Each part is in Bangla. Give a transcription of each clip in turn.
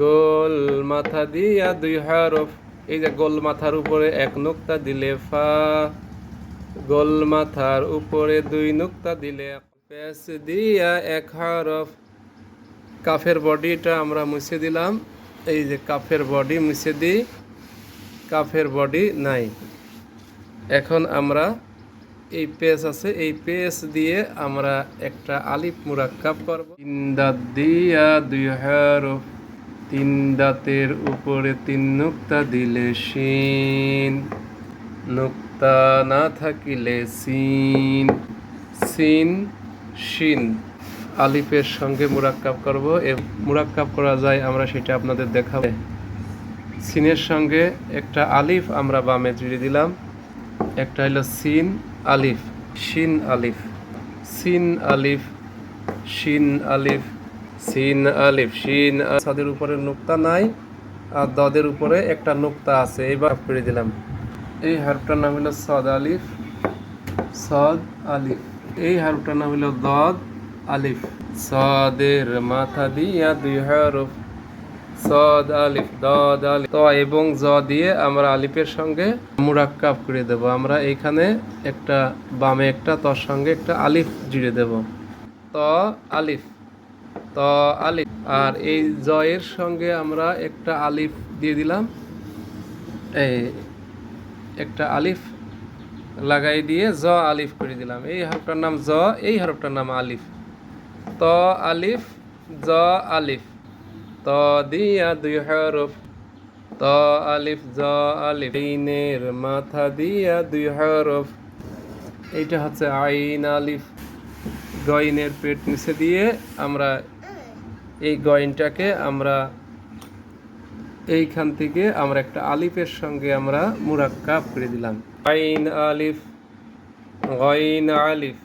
গোল মাথা দিয়া দুই হরফ, এই যে গোল মাথার উপরে এক নুক্তা দিলে ফা, গোল মাথার উপরে দুই নুক্তা দিলে পেস দিয়া এক হরফ, কাফের বডিটা আমরা মুছে দিলাম, এই যে কাফের বডি মুছে দিই, কাফের বডি নাই। এখন আমরা এই পেস আছে, এই পেস দিয়ে আমরা একটা আলিফ মুরাক্কাব করব। তিন দাঁত দিয়া দুই হরফ তিন দাঁতের উপরে তিন নুক্তা দিলে শিন। নুক্তা না থাকিলে সিন। সিন, শিন। আলিফের সঙ্গে মুরাক্কাব করব। এ মুরাক্কাব করা যায়, আমরা সেটা আপনাদের দেখাবো। সিনের সঙ্গে একটা আলিফ আমরা বামে জুড়ে দিলাম। একটা হলো সিন, আলিফ। শিন, আলিফ। সিন, আলিফ। শিন, আলিফ। সিন, আলিফ, শিন সাদের উপরে নুক্তা নাই, আর দদের উপরে একটা নুক্তা আছে, এইবার করে দিলাম। এই হারফটার নাম হলো সদ আলিফ সদ আলিফ। এই হারফটার নাম হলো দদ আলিফ। সদের মাথা দিয়া দুই হরফ, সদ আলিফ, দদ আলিফ। ত এবং জ দিয়ে আমরা আলিফের সঙ্গে মুরাক্কাব করে দেব। আমরা এইখানে একটা বামে একটা, তর সঙ্গে একটা আলিফ জুড়ে দেব। ত আলিফ। ত আলিফ, আর এই জয়ের সঙ্গে আমরা একটা আলিফ দিয়ে দিলাম। এই একটা আলিফ লাগাই দিয়ে জ আলিফ করে দিলাম। এই হরফটার নাম জ, এই হরফটার নাম আলিফ। ত আলিফ, জ আলিফ। ত দিয়া দুই হরফ। ত আলিফ, জ আলিফ। আইনের মাথা দিয়া দুই হরফ। এইটা হচ্ছে আইন আলিফ। গইনের পেট নিচে দিয়ে আমরা এই গইনটাকে আমরা এইখান থেকে আমরা একটা আলিফের সঙ্গে আমরা মুরাক্কাব করে দিলাম। আইন আলিফ গইন আলিফ।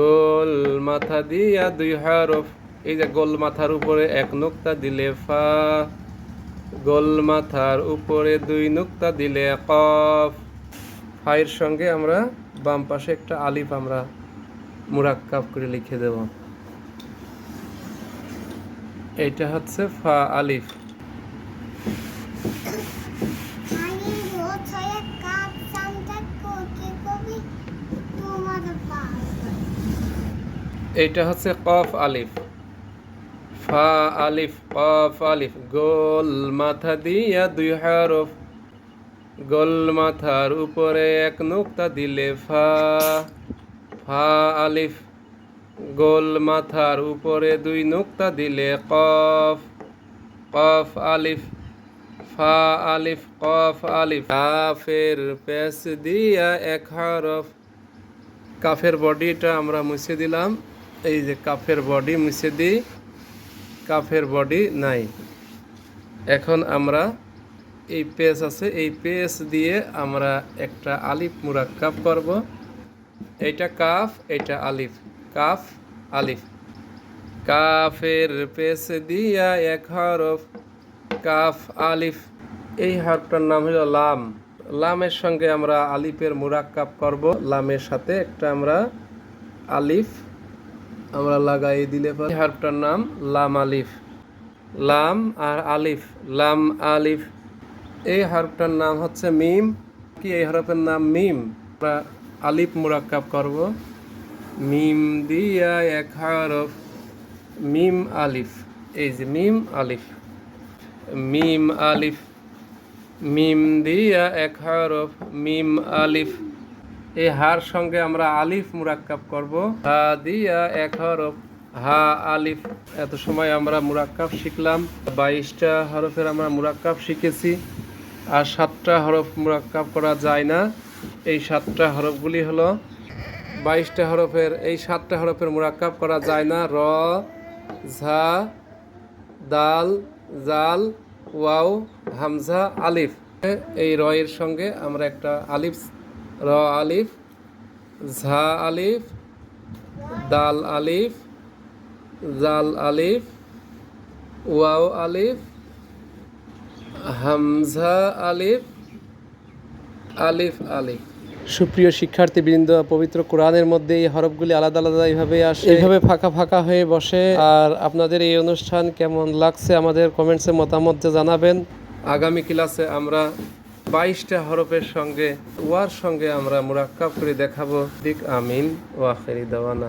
গোল মাথা দিয়া দুই হরফ। এই যে গোল মাথার উপরে এক নুক্তা দিলে ফা। গোল মাথার উপরে দুই নুক্তা দিলে কফ। ফাইয়ের সঙ্গে আমরা বাম পাশে একটা আলিফ আমরা মুরাক্কাব করে লিখে দেব। এইটা হচ্ছে ফা আলিফ। এইটা হচ্ছে কফ আলিফ। ফা আলিফ, কফ আলিফ। গোল মাথা দিয়া দুই হরফ। গোল মাথার উপরে এক নুক্তা দিলে ফা। ফা আলিফ। গোল মাথার উপরে দুই নুক্তা দিলে কফ কফ আলিফ, ফা আলিফ, কফ আলিফ। কাফের পেস দিয়া এক হরফ। কাফের বডিটা আমরা মুছে দিলাম। এই যে কাফের বডি মুছে দিই। কাফের বডি নাই। এখন আমরা এই পেস আছে, এই পেস দিয়ে আমরা একটা আলিফ মুরাক্কাব করব। এটা কাফ, এইটা আলিফ। কাফ, আলিফ। কাফের পেজ দিয়া এক হরফ, কাফ, আলিফ। এই হরফটার নাম হলো লাম। লামের সঙ্গে আমরা আলিফের মুরাক্কাব করব। লামের সাথে একটা আমরা আলিফ, আমরা লাগাই দিলে পরে। হরফটার নাম লাম আলিফ। লাম আর আলিফ, লাম আলিফ। এই হরফটার নাম হচ্ছে মিম। কি এই হরফের নাম মিম? আমরা আলিফ মুরাক্কাব করব। মিম দিয়া এক হরফ মিম আলিফ, এই যে মিম আলিফ মিম আলিফ, মিম দিয়া এক হরফ মিম আলিফ, এই হার সঙ্গে আমরা আলিফ মুরাক্কাব করব। হা দিয়া এক হরফ হা আলিফ, এত সময় আমরা মুরাক্কাব শিখলাম। বাইশটা হরফের আমরা মুরাক্কাব শিখেছি, আর সাতটা হরফ মুরাক্কাব করা যায় না। এই সাতটা হরফগুলি হলো বাইশটা হরফের, এই সাতটা হরফের মুরাক্কাব করা যায় না। র, ঝা, দাল, জাল, ওয়াও, হামজা, আলিফ। এই র এর সঙ্গে আমরা একটা আলিফ, র আলিফ, ঝা আলিফ, দাল আলিফ, জাল আলিফ, ওয়াও আলিফ, হামজা আলিফ আলিফ আলিফ। সুপ্রিয় শিক্ষার্থীবৃন্দ পবিত্র কোরআনের মধ্যে এই হরফগুলি আলাদা আলাদা এইভাবে আসে। এইভাবে ফাঁকা ফাঁকা হয়ে বসে। আর আপনাদের এই অনুষ্ঠান কেমন লাগছে আমাদের কমেন্টসে মতামত জানাবেন। আগামী ক্লাসে আমরা বাইশটা হরফের সঙ্গে ওয়ার সঙ্গে আমরা মুরাক্কাব করে দেখাবো। দিক আমিন ওয়াখেরি দেওয়ানা।